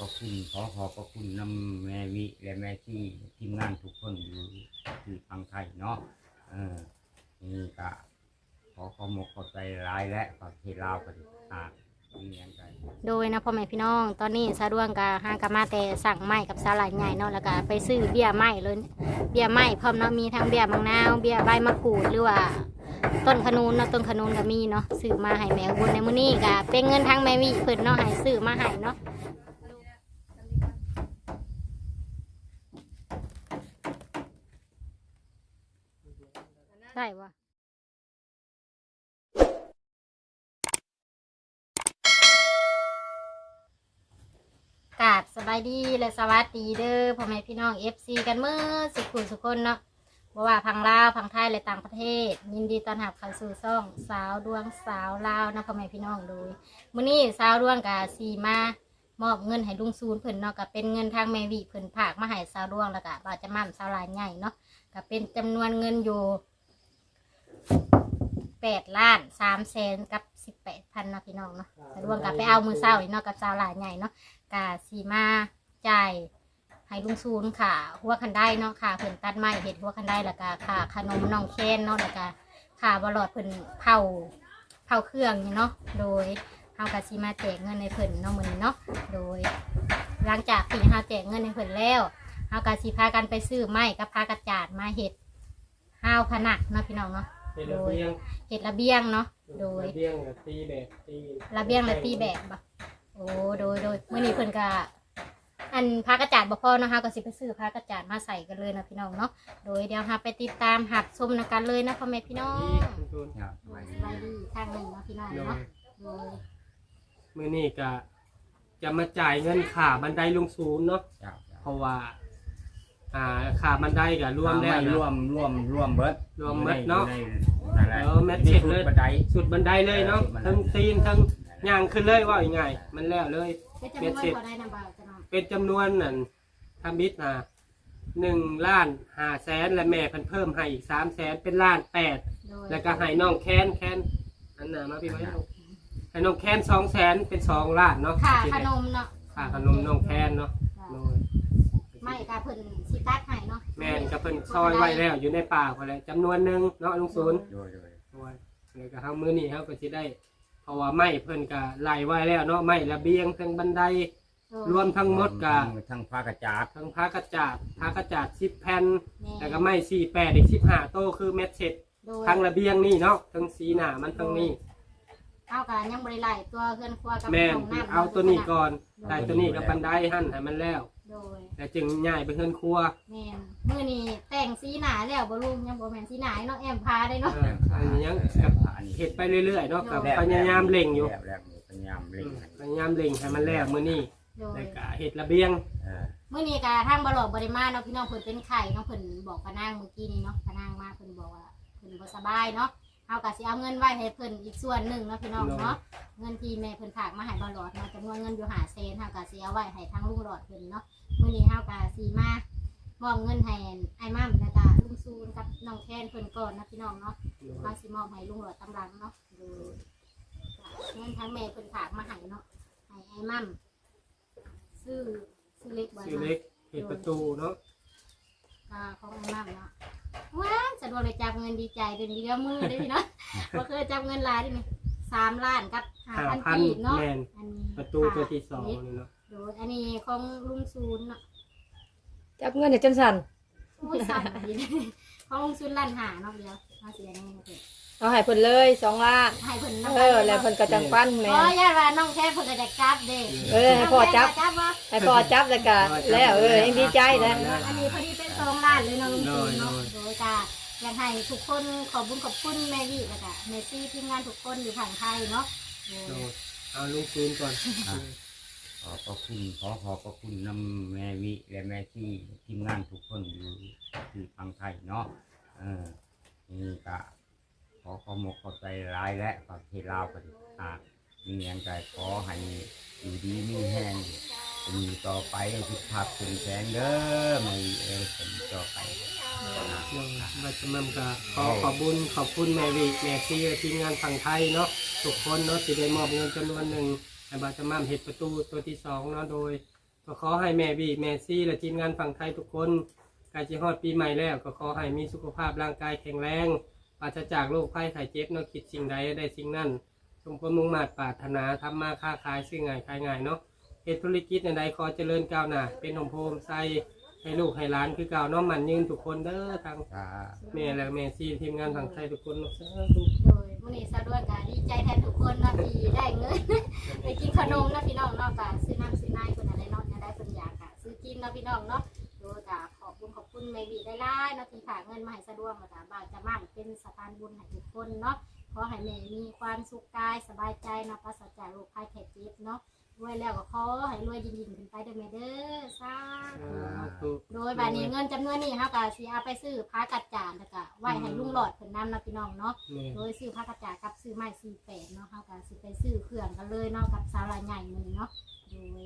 พระคุณขอขอบพระคุณน้ำแม่วิและแม่ที่ทีมงานทุกคนอยู่ที่ฟังไทยเนาะเออนี่ก็ขอขอมกขอบใจร้ายและประเทลาวกันอ่ามีเงี้ยใจโดยนะพ่อแม่พี่น้อง ตอนนี้สะดวงกะหากะมาแต่สั่งไม้กับสาหร่ายใหญ่เนาะแล้วก็ไปซื้อเบี้ยไม้เลยเบี้ยไม้พร้อมเนาะมีทั้งเบี้ยมะนาวเบี้ยใบมะกรูดหรือว่า ต้นขนุนเนาะต้นขนุนก็มีเนาะซื้อมาให้แม่บุญในมื้อนี้ก็เป็นเงินทางแม่วิเพิ่นเนาะให้ซื้อมาให้เนาะ ได้ปะกาบสบายดีและสวัสดีเด้อพ่อแม่พี่น้อง FC กันเมื่อสุขุนสุคนเนาะบ่ว่าพังลาวพังไทยและต่างประเทศ ยินดีต้อนรับเข้าสู่ช่องสาวดวงสาวลาวนะพ่อแม่พี่น้องโดยมื้อนี้สาวดวงกับสีมามอบเงินให้ลุงซูนเพิ่นเนาะก็เป็นเงินทางแม่วิเพิ่นฝากมาให้สาวดวงแล้วก็บ่าวจะมั่มสาวลายใหญ่เนาะก็เป็นจำนวนเงินอยู่ แปดล้านสามแสนกับสิบแปดพันเนาะพี่น้องเนาะสาวดวงก็ไปเอามือเศร้าอีกเนาะกับสาวหลายใหญ่เนาะก็สีมาจ่ายให้ลุงซูนค่ะ หัวคันได้เนาะค่ะเพิ่นตัดไม้เห็ดหัวคันได้แล้วก็ค่ะขนมน้องแคนเนาะแล้วก็ค่ะบลอดเพิ่นเผาเผาเครื่องนี่เนาะโดยเฮากะสิมาแจกเงินในเพิ่นเนาะมื้อนี้เนาะโดย หลังจากที่เฮาแจกเงินในเพิ่นแล้วเฮากะสิพากันไปซื้อไม้กับพากระจาดมาเห็ดห้าวผนักเนาะพี่น้องเนาะ เป็นระเบียงเห็ดระเบียงเนาะ โดย ระเบียงกับตีแบบตีระเบียงและตีแบบบ่โอ้โดยโดยเมื่อนี้เพิ่นก็อันพากระจาดบ่พอเนาะฮะก็สิไปซื้อพากระจาดมาใส่กันเลยนะพี่น้องเนาะ โดยเดี๋ยวฮะไปติดตามหับชมนำกันเลยนะพ่อแม่พี่น้องตีคุณตูนเนี่ยสโดบายยสดีบายดีทางหนึ่งเนาะพี่น้องโดยเนาะ โดย มื่อนี้ก็จะมาจ่ายเงินค่าบันไดลงศูนย์เนาะเจ้าเจ้าเพราะว่า อ่าค่าบันไดก็รวมแล้วไม่นะรวมรวมรวมเบิดรวมเบิดเนาะอยู่ในนั่นแหละเออแมทเช็คเลยบันได สุดบันไดเลยเนาะทั้งตีนทั้งย่างขึ้นเลยว่าอย่างไงมันแล้วเลยเป็นจำนวนพอได้นำบ่าวจะนำเป็นจำนวนนั่นทำบิดนะหนึ่งล้านห้าแสนและแม่เพิ่นเพิ่มให้อีกสามแสนเป็นล้านแปดโดยแล้วก็ให้น้องแคนแคนอันน่ะมาพี่ไว้ลูกให้น้องแคนสองแสนเป็นสองล้านเนาะค่าขนมเนาะค่าขนมน้องแคนเนาะโดย ไม่กาเพิ่นสิตัดให้เนาะแม่นกับเพิ่นซอยไว้แล้วอยู่ในป่าพอแล้วจำนวนหนึ่งเนาะลุงศูนย์โดยโดยโอ้ยแล้วก็เฮามื้อนี้เฮาก็สิได้เพราะว่าไม้เพิ่นก็ไล่ไว้แล้วเนาะไม้ระเบียงทั้งบันไดโดยรวมทั้งหมดก็ทั้งผ้ากระจาดทั้งผ้ากระจาดผ้ากระจาด10แผ่นแม่แล้วก็ไม้48อีก15โตคือเม็ดเสร็จ โดยทั้งระเบียงนี่เนาะทั้งสีหน้ามันทั้งนี้เอากันยังบริไลตัวเพื่อนครัวกับแม่นของน้ำเอาตัวนี้ก่อนได้ตัวนี้กับบันไดหั่นให้มันแล้ว โดยแล้วจึงย้ายไปเฮือนครัวแม่นมื้อนี้แต่งสีหนาแล้วบ่ลุงยังบ่แม่นสีหนาเนาะแอมพาได้เนาะ เอออันนี้ยังกับเฮ็ดไปเรื่อยๆเนาะกับพยายามเล่งอยู่แล้วแล้วพยายามเล่งให้พยายามเล่งให้มันแล้วมื้อนี้โดย แล้วก็เฮ็ดระเบียง เออมื้อนี้ก็ทางบ่หลอกบ่ได้มาเนาะพี่น้องเพิ่นเป็นไข้เนาะเพิ่นบอกพะนางเมื่อกี้นี้เนาะพะนางมาเพิ่นบอกว่าเพิ่นบ่สบายเนาะ เฮาก็สิเอาเงินไว้ให้เพิ่นอีกส่วนหนึ่งเนาะพี่น้องเนาะเงินที่แม่เพิ่นฝากมาให้บ่หลอดเนาะจำนวนเงินอยู่5แสนเฮาก็สิเอาไว้ให้ทางลุงหลอดเพิ่นเนาะมื้อนี้เฮาก็สิมามอบเงินให้ไอ้มั่มแล้วก็ลุงซูนกับน้องแคนเพิ่นก่อนนะพี่น้องเนาะเราสิมอบให้ลุงหลอดตำรังเนาะโดยเงินทั้งแม่เพิ่นฝากมาให้เนาะให้ไอ้มั่มซื้อซื้อเล็กไว้ชื่อเนาะเล็กเฮ็ดประตูเนาะอ่าของไอ้มั่มเนาะ ว้าวสะดวกเลยจับเงินดีใจเดี๋ยวนี้เดี๋ยวมือเด้อพี่เนาะบ่เคยจับเงินหลายดินี่สามล้านกับห้าพัน5,000กีบเนาะแม่นอันนี้ประตูตัวที่สองนี่เนาะโดยอันนี้ของลุงซูนเนาะจับเงินเดี๋ยวจนสั่นโอ้ยสั่นดีของลุงซูนล้านหาเนาะเดียวเอาเสียแน่เพิ่น เอาให้เพิ่นเลยสองล้านให้เพิ่นเออแล้วเพิ่นก็จังปั้นแม่โอ้ยญาติว่าน้องแค่เพิ่นก็จะจับเด้เออให้พ่อจับจับวะให้พ่อจับแล้วก็แล้วเออยังดีใจนะอันนี้พอดีเป็นสองล้านเลยเนาะลุงโดจูยนโดเนาะยโดยกาอยากให้ทุกคนขอบคุญขอบคุณแม่วิแล้วก็แม่ซี่ทีมงานทุกคนอยู่ทางไทยเนาะโดยโดยเอาลุงซูนก่อนขอบพระคุณขอขอบพระคุณน้ำแม่วิและแม่ที่ทีมงานทุกคนอยู่ที่ฟังไทยเนาะเออนี่ก็ข อขอมกขอบใจร้ายและประเทศลาวกันอ่ามีเงี้ยใจขอให้อยู่ดีมีแห้งเป็นอยู่ต่อไปให้ทุกภาพถึงแสงเด้อไม่เออผมต่อไปนะโดยบัดจำนำก็ขอขอบคุญขอบคุณแม่วิแม่ซีและทีมงานฝั่งไทยเนาะทุกคนเนาะที่ได้มอบเงินจำนวนหนึ่งให้บัดจำนำเฮ็ดประตูตัวที่สองเนาะโดย ก็ขอให้แม่บีแม่ซี่และทีมงานฝั่งไทยทุกคนใกล้จะฮอดปีใหม่แล้ว ก็ขอให้มีสุขภาพร่างกายแข็งแรง ปราศจากโรคภัยไข้เจ็บเนาะคิดสิ่งใดได้สิ่งนั้นสมความมุ่งมั่นปรารถนาทำมาค้าขายซื้อง่ายขายง่ายเนาะเฮ็ดธุรกิจในใดขอเจริญก้าวหน้าเป็นหมโพมใส่ให้ลูกให้หลานคือเก่าเนาะมันยืนทุกคนเด้อทางจ้าแม่และแม่ซี่ทีมงานฝั่งไทยทุกคนเนาะสาธุโดยมื้อนี้สะดวกก็ดีใจแทนทุกคนเนาะที่ได้เงิน ไปกินขนมเนาะพี่น้องเนาะก็ซื้อน้ำซื้อน้ำคนอะไรเนาะจะได้คนอยากก็ซื้อกินเนาะพี่น้องเนาะโดยก็ขอบ คุณขอบคุณแม่บีได้ล่ายๆเนาะที่ฝากเงินมาให้สะดวกมาจากบ้านจะมั่งเป็นสะพานบุญให้ทุกคนเนาะขอให้แม่มีความสุขกายสบายใจเนาะปราศจากโรคภัยไข้เจ็บเนาะรวยแล้วก็ขอให้รวยยิ่งๆขึ้นไปเด้อแม่เด้อสาธุสาธุโดยบาดนี้เงินจำนวนนี้เฮาก็สิเอาไปซื้อผ้ากัดจานแล้วก็ไว้ให้ลุงหลอดเพิ่นนำเนาะพี่น้องเนาะแม่โดยซื้อผ้ากระจาดกับซื้อไม้ซีแปดเนาะเขาก็สิไปซื้อเครื่องกันเลยเนาะกับสาวรายใหญ่มือเนาะโดย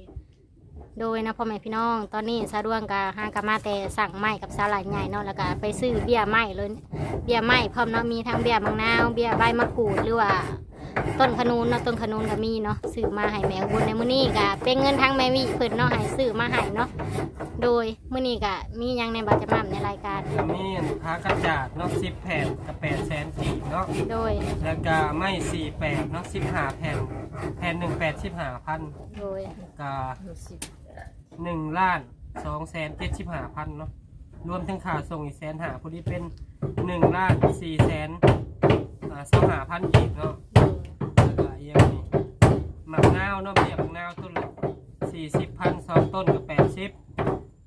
โดยนะพ่อแม่พี่น้อง ตอนนี้สะดวงกับห้างกามาแต่สั่งไม้กับสาหรายใหญ่เนาะแล้วก็ไปซื้อเบี้ยไม้เลยเบี้ยไม้พร้อมเนาะมีทั้งเบี้ยมะนาวเบี้ยใบมะกรูดหรือว่าต้นขนุนเนาะต้นขนุนก็มีเนาะซื้อมาให้แมวบุญในมื้อนี้ก็เป็นเงินทางแม่วิเพิ่นเนาะให้ซื้อมาให้เนาะ โดยมื้อนี้ก็มีหยังในบัตรจำนำในรายการมีพากระจาดเนาะสิบแผ่นกับแปดแสนกีบเนาะโดย แล้วก็ไม่สี่แปดเนาะสิบห้าแผ่นแผ่นหนึ่งแปดสิบห้าพันโดยก็หนึ่งล้านสองแสนเจ็ดสิบห้าพันเนาะรวมถึงค่าส่งอีกแสนหาพอดีเป็นหนึ่งล้านสี่แสนอ่าสองหาพันกีบเนาะแล้วก็อีกอย่างนี้หมักนาวเนาะเบี้ยหมักนาวต้นละสี่สิบพันสองต้นกับแปดสิบ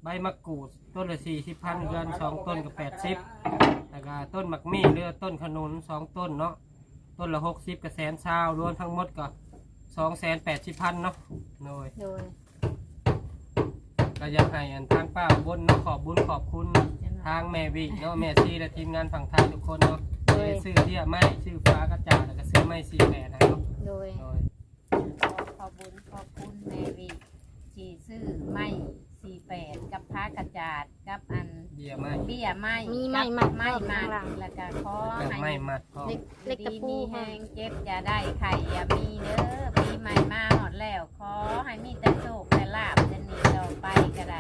ใบมะกรูดต้นละสี่สิบพันเดือนสองต้นกับแปดสิบแล้วก็ต้นหมักมี่เรือต้นขนุนสองต้นเนาะต้นละหกสิบกับแสนชาวรวมทั้งหมดก็สองแสนแปดสิบพันเนาะโดยโดยก็อยากให้อันทางป้าอุบนเนาะขอบบุญขอบคุณทางแม่วิเนาะแม่ซีและทีมงานฝั่งไทยทุกคนเนาะได้ซื้อเที่ยไม้ซื้อฟ้ากระจาดแล้วก็ซื้อไม้สีแปดให้เนาะโดยโดยขอบุญขอบคุณแม่วิที่ซื้อไม้ สี่แปดกับผ้ากระจาดกับอันเบี้ยไม้เบี้ยไม้มีไม้กับมัดไม้เพิ่มมาข้างหลัง แล้วก็ขอแล้วให้ไม้มัดพร้อมเล็กเล็กตะดีปูมีแห้แห้งงเจ็บอย่าได้ไข่อย่ามีเด้อปีใหม่มาหอดแล้วขอให้มีแต่โชคแต่ลาบจะหนีต่อไปก็ได้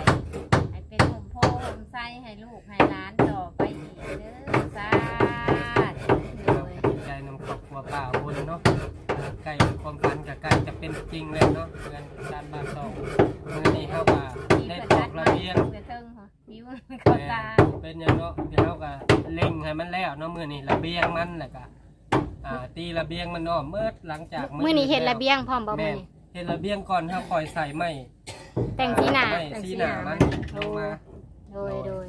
ให้เป็นหุ่มโพหุ่มไส้ให้ลูกให้หล้านต่อไปอีกเด้อสาธุเราดีใจนำครอบครัวป้าอุบนเนาะ ใกล้ความฝันกับใกล้จะเป็นจริงเลยเนาะเงินการบ้านสองมื่อนี้เข้ามามีได้เพื่อนตทัอกดระมาเบียงเพื่อนเทิงเหรอผิวเข้าตาเป็นอย่างเนาะเดี๋ยวเราก็เล็งให้มันแล้วเนาะมือนี่ระเบียงมันแหละก็อ่าตีระเบียงมันเนาะเมื่อหลังจากมื้อนี้เฮ็ดระเบียงพร้อมบ่แม่มื้อนนี้เฮ็ดระเบียงก่อนถ้าคอยใส่ไม้แต่งสีหน้าไม้สีหน้ามันลงมาโดยโดย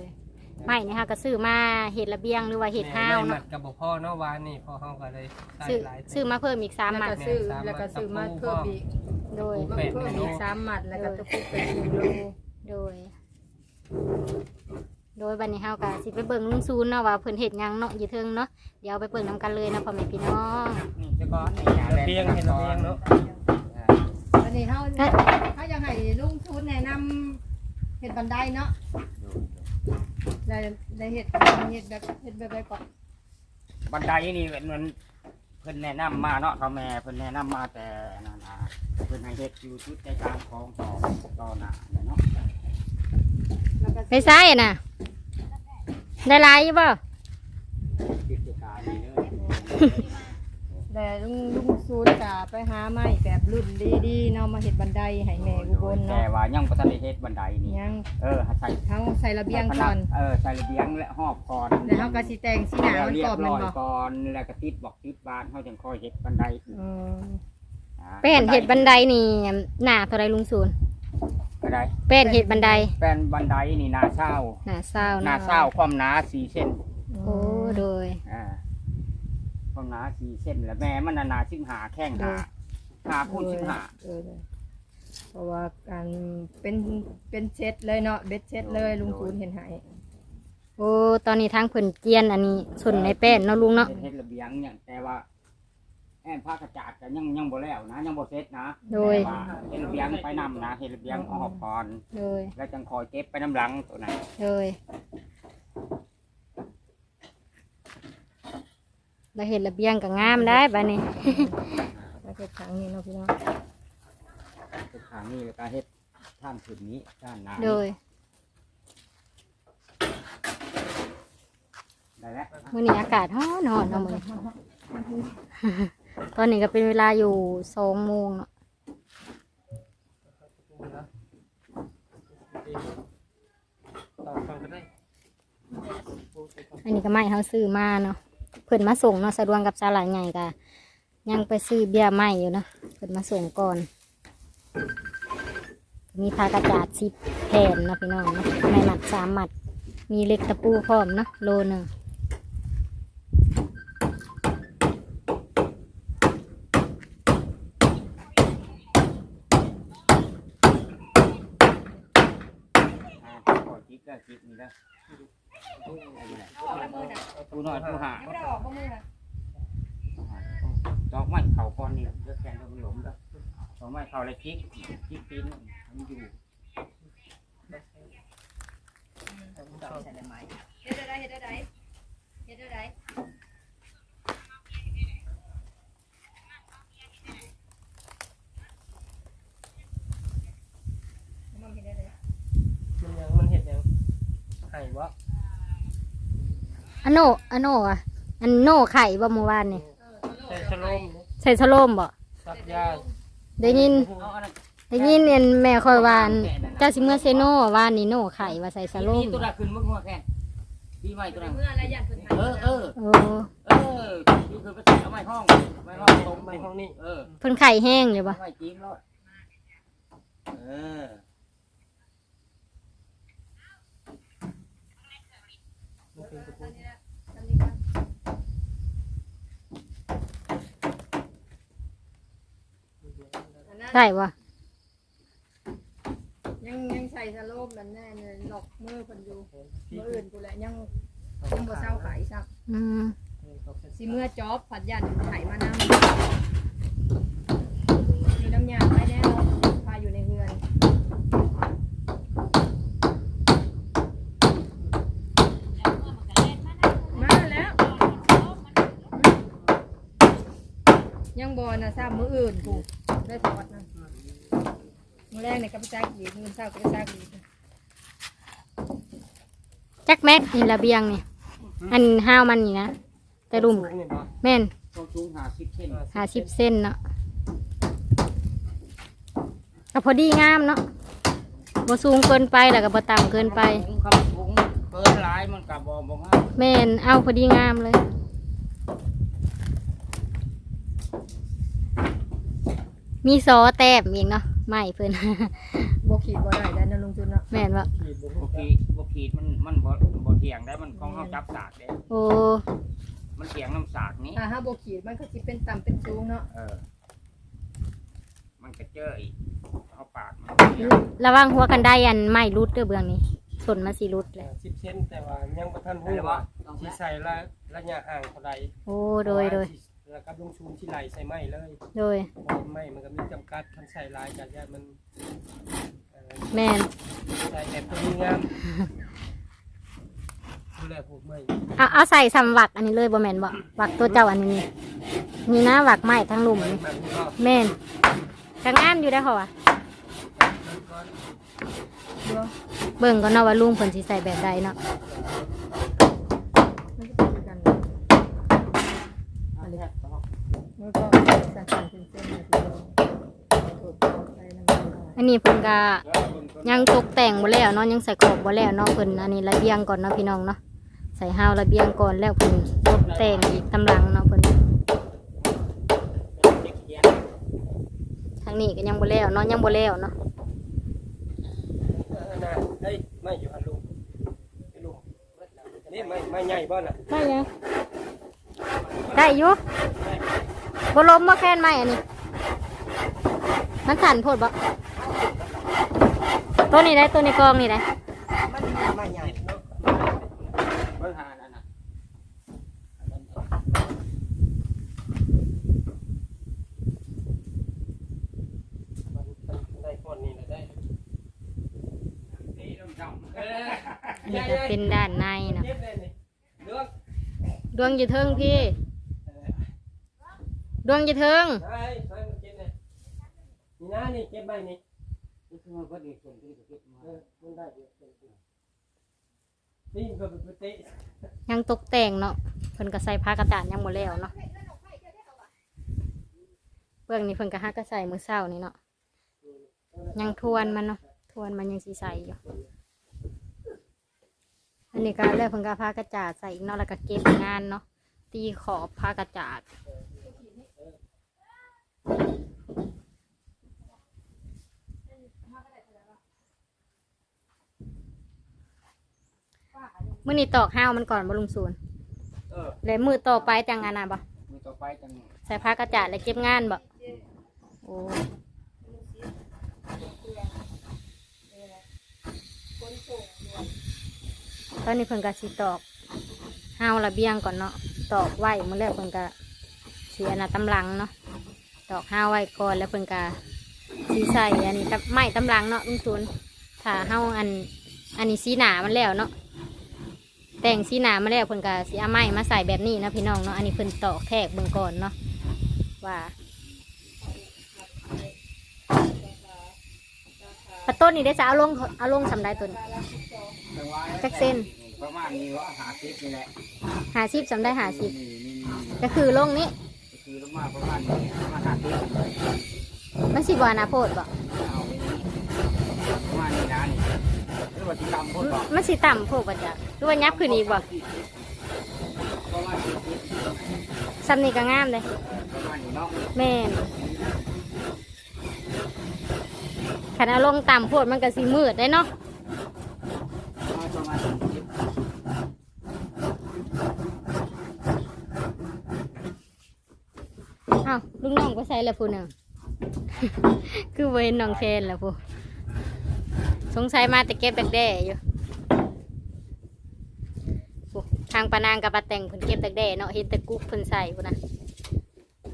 ไม่นี่ฮะก็ซื้อมาเห็ดระเบียงหรือว่าเห็ดห้าวแม่ไม้หมัเนาะดกับบ่พ่อเนาะวานนี่พ่อเฮาก็เลยใส่ซื้อหลายซื้อมาเพิ่มอีกสามหมัดแล้วก็ซื้อแล้วก็ซื้อมาเพิ่มอีกโดย มาเพิ่มอีกสามหมัดแล้วก็ตะปูเป็นสี่โลโดย โดยบัดนี้เฮาก็สิไปเบิ่งลุงซูนเนาะว่าเพิ่นเฮ็ดหยังเนาะอยู่เทิงเนาะเดี๋ยวไปเบิ่งนํกันเลยเนาะพ่อแม่พี่น้องนี่เจะก้อนนี่อย่าระเบียงเฮ็ดระเบียงเนาะอันนี้เฮาเฮาอยากให้ลุงทุนแนะนำเฮ็ดบันไดเนาะ ได้ได้เฮ็ดเฮ็ดแบบเฮ็ดแบบใดก่อนบันไดนี่มันเพิ่นแนะนำมาเนาะเขาแม่เพิ่นแนะนำมาแต่นั่นนะเพิ่นให้เฮ็ดอยู่จุดใจกลางของต่อต่อหน้าเนี่ยเนาะแล้วก็ไปซ้ายอะน่ะ ได้หลายอยู่บ่ กิจการนี่เด้อ แต่ลุงลุงซูนก็ไปหาไม้แบบรุ่นดีๆเนาะมาเฮ็ดบันไดให้แม่อุบลแต่เนาะว่ายังบ่ทันได้เฮ็ดบันไดนี่ยังเออใส่เฮาใส่ระเบียงก่อนเออใส่ระเบียงและหอบก่อนแล้วเฮาก็สิแต่งสีหน้ามันเรียก่อบนแม่ร้นอยบ่ก่อนแล้วก็ติดบอกติดบานเฮาจังค่อยเฮ็ดบันไดอีกอืมอ่าไปเห็นเฮ็ดบันไดนี่หน้าเท่าไรลุงซูนก็ได้ไปเห็นเฮ็ดบันไดแป้นบันไดนี่หนาเศร้าหน้าเศร้าหนาเนาะเศร้าความหนาสี่เส้นโอ้โดยอ่า ความหนาสี่เส้นแล้วแม่มันน่ะหนาสิบหาแข้งหาหาคูณสิบหาเออเพราะว่าการเป็นเป็นเซตเลยเนาะเบ็ดเซตเลยลุงคูณเห็นใหายโอ้ตอนนี้ทางเพิ่นเจียนอันนี้ส่วนในแป้นเนาะลุงเนาะเฮ็ดระเบียงเนี่ยแต่ว่าแอนผ้ากระจาดก็ยังยังบ่แล้วนะยังบ่เสร็จนะโดยแต่ว่าเฮ็ดระเบียงไปนำนะเฮ็ดระเบียงเอาหอบก่อนโดยแล้วจังคอยเก็บไปน้ำหลังตัวนั้นโดย เราเห็นระเบียงก็งามได้บ้านี้แล้วก็ครั้งนี้เนาะพี่น้องทุกครั้งนี้แล้วก็เฮ็ดท่านขึ้นนี้ท่านหนาโดยได้แล้วมื้อนี้อากาศร้อนร้อนเนาะมื้อนี้ตอนนี้ก็เป็นเวลาอยู่สองโมงเนาะต่อฟังก็ได้อันนี้ก็ไม่เขาซื้อมาเนาะ เพิ่นมาส่งเนาะสะดวกกับสาหร่ายใหญ่ก็ยังไปซื้อเบียร์ใหม่อยู่เนาะเพิ่นมาส่งก่อน มีพากระจาดสิบแผ่นเนาะพี่น้องเนาะไม่หมัดสามหมัด มีเล็กตะปูพร้อมเนาะโลหนึ่งอ่าขอจิกก็จิกนี่แล้ วออกละมือน่ะผู้น้อยผู้หายังไม่ได้ออกบ่มือน่ะดอกไม้เข่าก้อนนี่เลือกแกนมันหลงแล้วดอกไม้เข่าเลยจิกจิกปีนมันอยู่เฮ็ดได้เฮ็ดได้เฮ็ดได้มันเฮ็ดได้เลยมันยังมันเห็ดยังไห้วะ อันโนอันโนอะอันโนไข่บ่เมื่อวานนี่ใส่ชะโลมใส่สโลมบ่ซับยาได้ยินเอาอันนั้นได้ยินเรียนแม่คอยวาอันเจ้าสิเมื่อเซโนวานนี่โนไข่ว่าใส่สโลมตัวนั้นขึ้นมึงหัวแค่ปีใหม่ตัวนั้นเมื่ออะไรยันเพิ่นเออเออโอ้เอออยู่คือไปใส่เอาไม้ห้องไม้ห้องตรงไปห้องนี้เออเพิ่นไข่แห้งเลยบ่ ไม้จิ้มแล้วเออ มันเป็นตะปูได้บ่ยังยังใส่สโลมนั่นแน่เลยหลอกมือเพิ่นอยู่มืออื่นกูแหละยังยังบ่เศร้าขายซักอืมสิเมื่อจอบผัดยันไข่มานำอยู่น้ำยาไปแล้วพาอยู่ในเฮือนมาแล้ว ยัง บอนะทราบมืออื่นกูได้ถอดนะมือแรกเนี่ยก็ไปซักอีกมือเช้าก็ไปซักอีกจักแม็กนี่ระเบียงนี่อันห้าวมันนี่นะแต่รุมสูงนี่บ่แม่นต้องสูงหาสิบเซนหาสิบเส้นเนาะก็พอดีงามเนาะบ่สูงเกินไปแล้วก็บ่ต่ำเกินไปสูงคำสูงเกินหลายมันกับบอบอกว่าแม่นเอาพอดีงามเลย มีซอแต้มอีกเนาะไม่เพิ่นบขีดบ่ได้แล้วนะลุงจุนเนาะแม่นว่าขีดบ่บกีบกีดมันมันบ่บ่เถียงได้มันของเขาจับสากเด้โอ้มันเถียงน้ำสากนี้ ถ้าห้าบขีดมันก็สิเป็นต่ำเป็นสูงเนาะเออ มันกระเจออีกเอาปากมันระวังหัวกันได้อันไม่รุดเด้อเบื้องนี้ส่วนมาสิรุดเลยสิบเซนแต่ว่ายังบ่ทันได้รู้ว่าว่าต้องสิใส่ใส่ละระยะห่างเท่าใดโอ้โดยโดย แล้วก็ลงชูนที่ไหลใส่ไม้เลยโดยเพราะไม้มันก็มีจำกัดคันใส่หลายกันยามันเอ่อแม่นใส่แบบตัวนี้งามดูแลผูกไม้เอาเอาใส่สำวักอันนี้เลยบ่แม่นบ่วักตัวเจ้าอันนี้นี่นี่นะวักไม้ทั้งหลุมนี่แบบนี้ก็แม่นก็งามอยู่ได้อเหรอวะก่อนเบิ่งก็เนาะว่าลุงเพิ่นสิใส่แบบใดเนาะ มันก็เป็นกันอันนี้ต้องมันก็สั่นๆเป็นเส้นๆแบบนี้ถูกต้องใส่น้ำมันหน่อยอันนี้เพิ่นก็เออเบิ่งก่อนยังตกแต่งบ่แล้วเนาะยังใส่ขอบบ่แล้วเนาะเพิ่นอันนี้ระเบียงก่อนเนาะพี่น้องเนาะใส่ฮาวระเบียงก่อนแล้วเพิ่นตกแต่งอีกตำลังเนาะเพิ่นเด็กเขียนทางนี้ก็ยังบ่แล้วเนาะยังบ่แล้วเนาะเออนะเฮ้ยไม่อยู่หันลุงไอ้ลุงนี่ไม่ไม่ใหญ่บ่น่ะได้ยัง ได้อยู่บล้มบ่แค่นไม้อันนี้ มันสั่นโพดบ่ตัวนี้ได้ตัวในกองนี่ได้มันม่ใหญ่นาะเบิ่งหานั่นน่ะมันได้ก้อนนี้แหละได้นี่ต้องจำเออนี่ก็เป็นด้านในนะดวงอยู่เทิงพี่ ดวงอยู่เทิงได้ใส่มันเก็บเลยนี่นะนี่เก็บใบนี่คือมันก็ดีส่วนที่จะเก็บมาเออมันได้เดี๋ยวเป็นตัวนี่ก็เป็นปกติยังตกแต่งเนาะเพิ่นก็ใส่ผ้ากระจาดยังบ่แล้วเนาะเบื้องนี้เพิ่นก็ฮักก็ใส่มือเช้านี่เนาะยังทวนมันเนาะทวนมันยังสิใสอยู่อันนี้ก็แล้วเพิ่นก็ผ้ากระจาดใส่อีกเนาะแล้วก็เก็บงานเนาะตีขอบผ้ากระจาด มื้อนี้ตอกห้าวมันก่อนบ่ลุงศูนย์เออแล้วมือต่อไปจังงานน่ะบ่มือต่อไปจังใส่ผ้ากระจาดแล้วเก็บงานบ่โอ้ตอนนี้เพิ่นก็สิตอกห้าวระเบียงก่อนเนาะตอกไว้มื้อแรกเพิ่นก็เสียน่ะตำลังเนาะ ตอกห้าวไว้ก่อนแล้วเพิ่นก็สิใส่อันนี้ตำไม้ตำลังเนาะลุงศูนย์ถ้าเฮาอันอันนี้สีหนามันแล้วเนาะแต่งสีหนามาแล้วเพิ่นก็สิเอาไม้มาใส่แบบนี้เนาะพี่น้องเนาะอันนี้เพิ่นตอกแทกเบิ่งก่อนเนาะว่าปะต้นนี่ได้จะเอาลงเอาลงสำได้ตัวนี้จักเส้นประมาณนี้ว่าหาซิปนี่แหละหาสิบสำได้หาสิบนี่นี่ก็คือลงนี้ก็คือประ มาณประมาณนี้ประมาณหาซิปมันสิบวานาโพดบ่เอาประมาณนี้นะนี่หรือว่าที่ตำโคตรบอกมันสิต่ำโพดบ่จ้ะหรือว่ายับขึ้นอีกบ่ประมาณนี้สำนี่ก็งามเลยประมาณนี้เนาะแม่นขันเอาลงต่ำโพดมันก็สิมืดได้เนาะประมาณนี้ อ้าวลุงน้องก็ใส่แล้วผู้หนึ่งคือเวนน้องเชนแล้วผู้สงสัยมาแต่เก็บแดกแด้อยู่ผู้ทางปานางกับปาแต่งเพิ่นเก็บแดกแด้เนาะเห็นแต่กุ๊กเพิ่นใส่พุ่นะ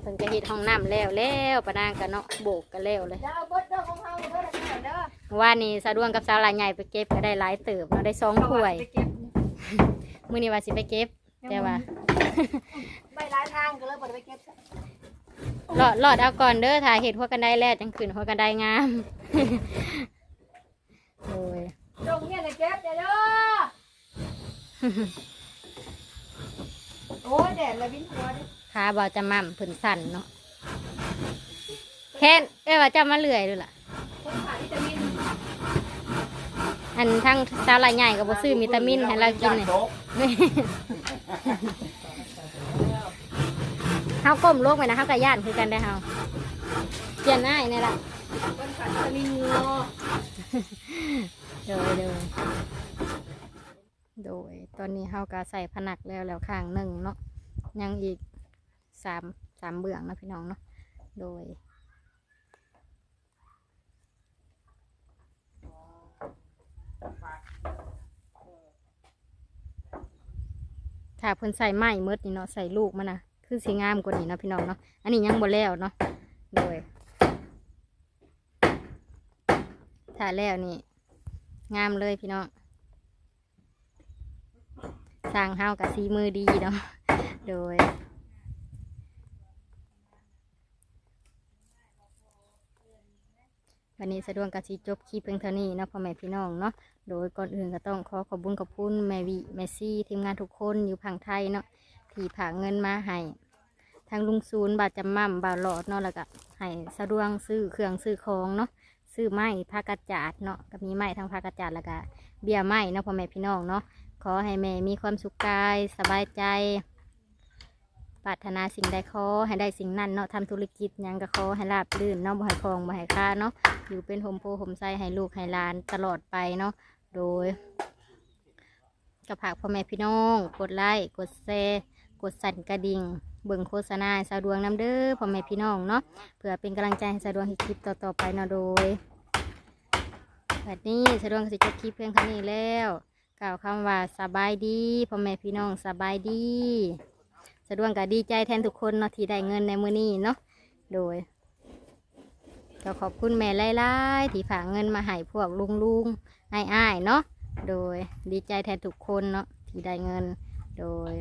เพิ่นก็เฮ็ดห้องน้ำแล้วแล้วปานางก็เนาะโบกก็แล้วเลยเดี๋ยวเอาเบิดเด้อของเฮาเด้อเด้อว่านี่สะดวงกับสาวลายใหญ่ไปเก็บก็ได้หลายเติบเนาะได้สองถ้วยไปเก็บมื้อนี้ว่าสิไปเก็บแต่ว่า ไปหลายทางก็เลยบ่ได้ไปเก็บ รอดรอดเอาก่อนเด้อถ่ายเห็ดหัวกันได้แล้วจังขืนหัวกันได้งามโอ้ยตรงเนี้ยนะเก็บเด้อเด้อโอ้ยแดดเลยวินหัวเด้อขาบอจะมั่มผืนสั่นเนาะแค่นเอ้ยว่าจะมาเลื่อยดูล่ะ คนขายวิตามินอันทั้งสาวลายใหญ่กับบ่ซื้อวิตามินให้เรากินเนี่ย โต๊ะ เฮาก้มลกไปนะเฮากะย่านคือกันได้เฮาเปลี่ยนง่ายนี่ล่ะคนขายวิตามินงอโดยโดยโดยตอนนี้เฮากะใส่ผนักแล้วแล้วข้างหนึ่งเนาะยังอีกสามสามเบื้องนะพี่น้องเนาะโดยถ้าเพิ่นใส่ไม้เมดนี่เนาะใส่ลูกมันนะ คือสีงามกว่านี้นะพี่น้องเนาะอันนี้ยังบ่แล้วเนาะโดยถ้าแล้วนี่งามเลยพี่น้องสร้างเฮากับสีมือดีเนาะโดยวันนี้สะดวกกับสีจบคลิปเพียงเท่านี้เนาะพ่อแม่พี่น้องเนาะโดยก่อนอื่นก็ต้องขอขอบุญขอบคุณแม่วิแม่ซี่ทีมงานทุกคนอยู่พังไทยเนาะที่ผ่าเงินมาให้ ทางลุงซูนบาทจำมั่มบาทหลอดเนาะแล้วก็ให้สะดวกซื้อเครื่องซื้อของเนาะซื้อไม้ผ้ากระจาดเนาะก็มีไม้ทั้งผ้ากระจาดแล้วก็เบียร์ไม้เนาะพ่อแม่พี่น้องเนาะขอให้แม่มีความสุขกายสบายใจปรารถนาสิ่งใดขอให้ได้สิ่งนั้นเนาะทำธุรกิจยังก็ขอให้ราบรื่นเนาะบ่ให้คลองบ่ให้ค่าเนาะอยู่เป็นโฮมโพโฮมไซให้ลูกให้หลานตลอดไปเนาะโดยกับผักพ่อแม่พี่น้อง กดไลค์กดแชร์กดสั่นกระดิ่ง เบิ่งโฆษณาสะดวงน้ำเด้อพ่อแม่พี่น้องเนาะเพื่อเป็นกำลังใจให้สะดวงคลิปต่อๆไปเนาะโดยแบบนี้สะดวงสิจบคลิปเพียงเท่านี้แล้วกล่าวคำว่าสบายดีพ่อแม่พี่น้องสบายดีสะดวงก็ดีใจแทนทุกคนเนาะที่ได้เงินในมือนี้เนาะโดยก็ขอบคุณแม่ไล่ๆที่ฝากเงินมาให้พวกลุงๆอ้ายๆเนาะโดยดีใจแทนทุกคนเนาะที่ได้เงิน โดย